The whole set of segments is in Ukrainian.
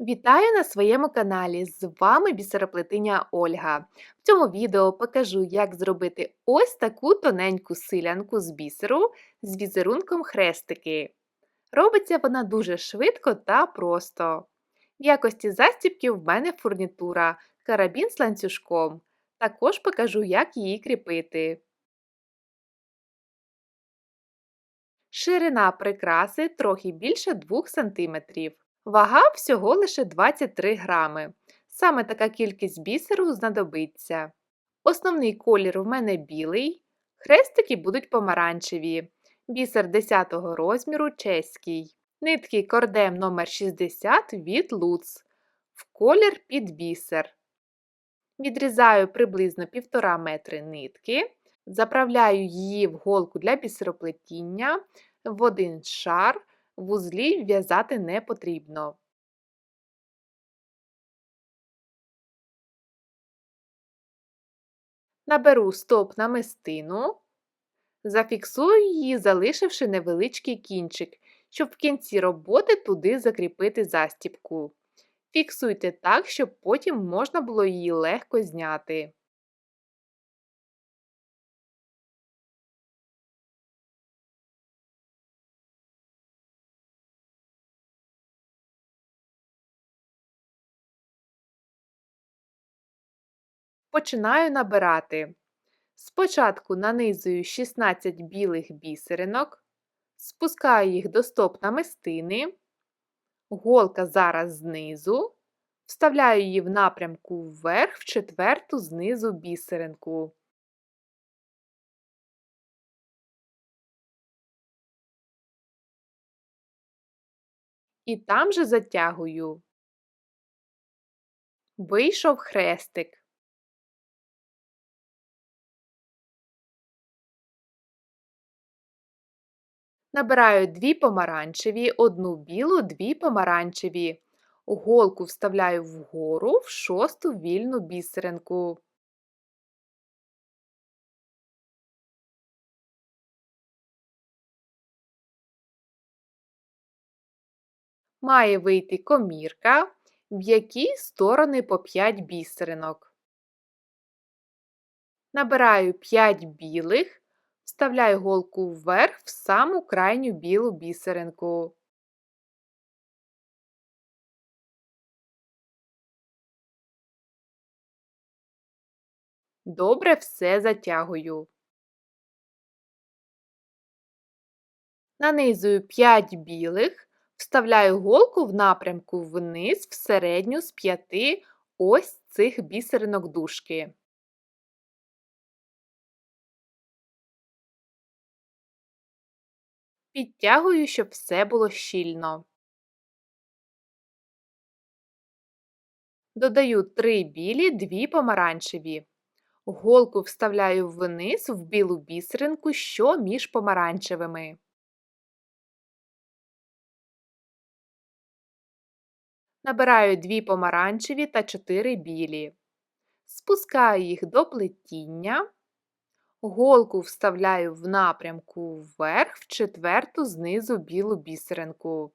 Вітаю на своєму каналі! З вами бісероплетиня Ольга. В цьому відео покажу, як зробити ось таку тоненьку силянку з бісеру з візерунком хрестики. Робиться вона дуже швидко та просто. В якості застібки в мене фурнітура, карабін з ланцюжком. Також покажу, як її кріпити. Ширина прикраси трохи більше 2 см. Вага всього лише 23 грами. Саме така кількість бісеру знадобиться. Основний колір в мене білий, хрестики будуть помаранчеві, бісер 10 розміру чеський, нитки кордем номер 60 від Луц, в колір під бісер. Відрізаю приблизно 1,5 метри нитки, заправляю її в голку для бісероплетіння в один шар вузлі в'язати не потрібно. Наберу стоп намистину, зафіксую її, залишивши невеличкий кінчик, щоб в кінці роботи туди закріпити застібку. Фіксуйте так, щоб потім можна було її легко зняти. Починаю набирати. Спочатку нанизую 16 білих бісеринок, спускаю їх до стоп намистини, голка зараз знизу, вставляю її в напрямку вверх в четверту знизу бісеринку. І там же затягую. Вийшов хрестик. Набираю дві помаранчеві, одну білу, дві помаранчеві. Голку вставляю вгору в шосту вільну бісеринку. Має вийти комірка, в якій сторони по 5 бісеринок. Набираю 5 білих, Вставляю голку вверх в саму крайню білу бісеринку. Добре все затягую. Нанизую 5 білих, вставляю голку в напрямку вниз в середню з 5 ось цих бісеринок дужки. Підтягую, щоб все було щільно. Додаю 3 білі, 2 помаранчеві. Голку вставляю вниз в білу бісеринку, що між помаранчевими. Набираю 2 помаранчеві та 4 білі. Спускаю їх до плетіння. Голку вставляю в напрямку вверх в четверту знизу білу бісеринку.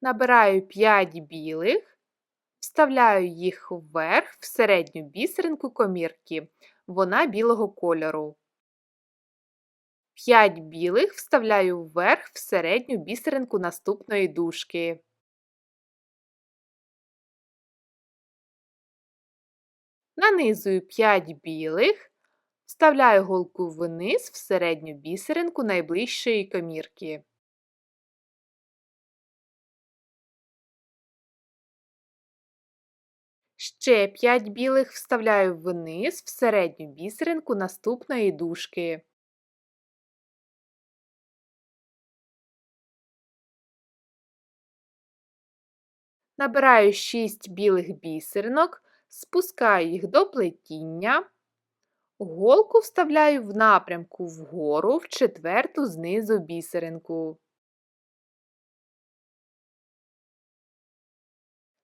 Набираю 5 білих, вставляю їх вверх в середню бісеринку комірки. Вона білого кольору. 5 білих вставляю вверх в середню бісеринку наступної дужки. Нанизую 5 білих, вставляю голку вниз в середню бісеринку найближчої комірки. Ще 5 білих вставляю вниз в середню бісеринку наступної дужки. Набираю 6 білих бісеринок, спускаю їх до плетіння, голку вставляю в напрямку вгору в четверту знизу бісеринку.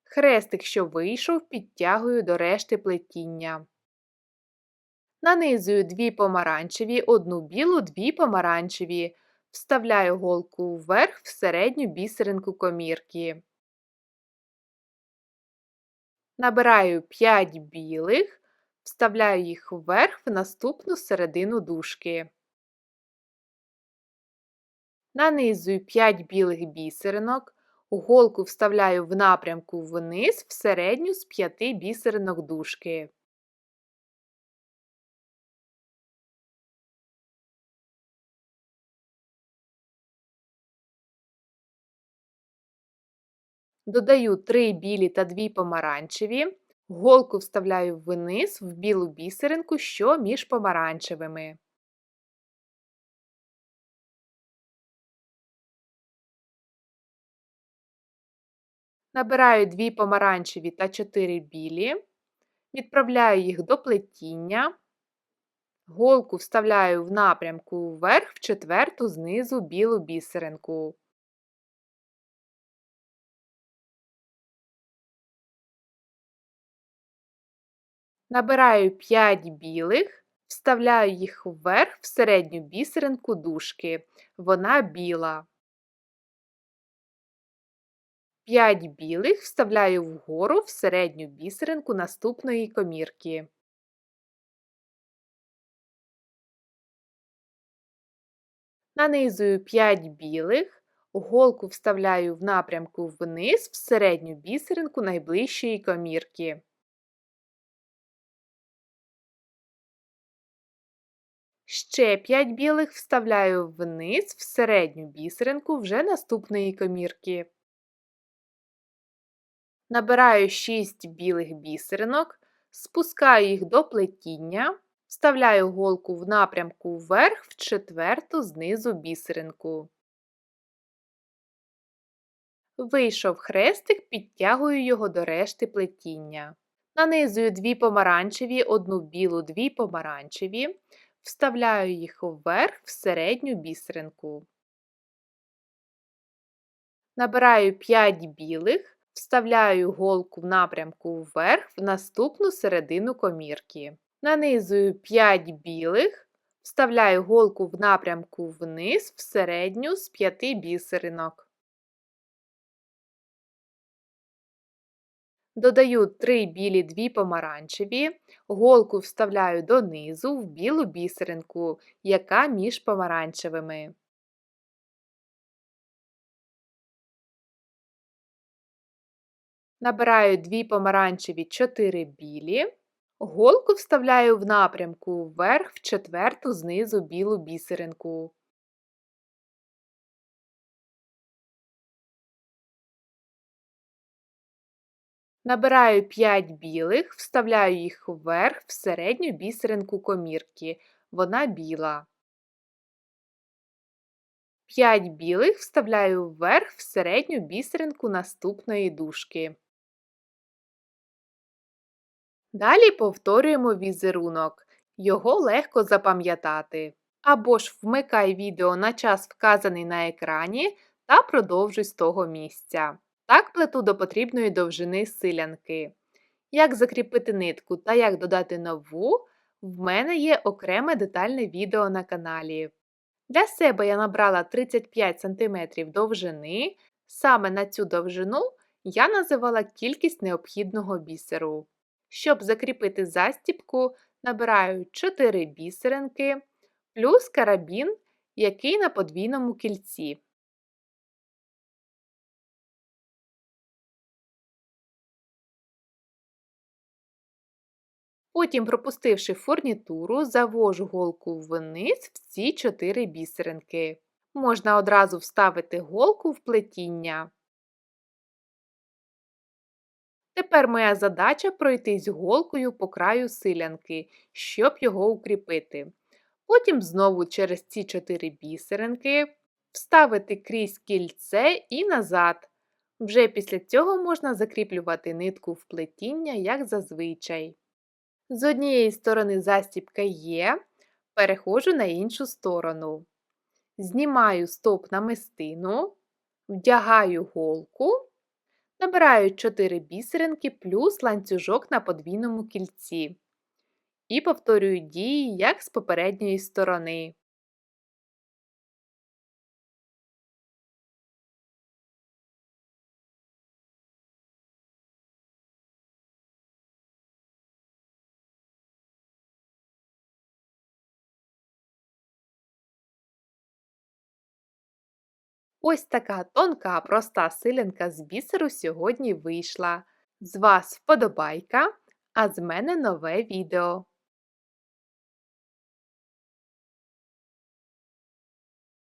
Хрестик, що вийшов, підтягую до решти плетіння. Нанизую дві помаранчеві, одну білу, дві помаранчеві. Вставляю голку вверх в середню бісеринку комірки. Набираю 5 білих, вставляю їх вверх в наступну середину дужки. Нанизую 5 білих бісеринок, голку вставляю в напрямку вниз в середню з 5 бісеринок дужки. Додаю 3 білі та 2 помаранчеві, голку вставляю вниз в білу бісеринку, що між помаранчевими. Набираю 2 помаранчеві та 4 білі, відправляю їх до плетіння, голку вставляю в напрямку вверх в четверту знизу білу бісеринку. Набираю 5 білих, вставляю їх вверх в середню бісеринку дужки. Вона біла. 5 білих вставляю вгору в середню бісеринку наступної комірки. Нанизую 5 білих, голку вставляю в напрямку вниз в середню бісеринку найближчої комірки. Ще 5 білих вставляю вниз в середню бісеринку вже наступної комірки. Набираю 6 білих бісеринок, спускаю їх до плетіння, вставляю голку в напрямку вверх в четверту знизу бісеринку. Вийшов хрестик, підтягую його до решти плетіння. Нанизую 2 помаранчеві, одну білу, 2 помаранчеві, вставляю їх вверх в середню бісеринку. Набираю 5 білих, вставляю голку в напрямку вверх в наступну середину комірки. Нанизую 5 білих, вставляю голку в напрямку вниз в середню з 5 бісеринок. Додаю 3 білі 2 помаранчеві, голку вставляю донизу в білу бісеринку, яка між помаранчевими. Набираю 2 помаранчеві 4 білі, голку вставляю в напрямку вверх в четверту знизу білу бісеринку. Набираю 5 білих, вставляю їх вверх в середню бісеринку комірки. Вона біла. 5 білих вставляю вверх в середню бісеринку наступної дужки. Далі повторюємо візерунок. Його легко запам'ятати. Або ж вмикай відео на час вказаний на екрані та продовжуй з того місця. Так плету до потрібної довжини силянки. Як закріпити нитку та як додати нову, в мене є окреме детальне відео на каналі. Для себе я набрала 35 см довжини. Саме на цю довжину я називала кількість необхідного бісеру. Щоб закріпити застіпку, набираю 4 бісеринки плюс карабін, який на подвійному кільці. Потім, пропустивши фурнітуру, завожу голку вниз в ці 4 бісеринки. Можна одразу вставити голку в плетіння. Тепер моя задача пройтись голкою по краю силянки, щоб його укріпити. Потім знову через ці 4 бісеринки вставити крізь кільце і назад. Вже після цього можна закріплювати нитку в плетіння, як зазвичай. З однієї сторони застібка є, переходжу на іншу сторону. Знімаю стоп намистину, вдягаю голку, Набираю 4 бісеринки плюс ланцюжок на подвійному кільці. І повторюю дії, як з попередньої сторони. Ось така тонка, проста силянка з бісеру сьогодні вийшла. З вас вподобайка, а з мене нове відео.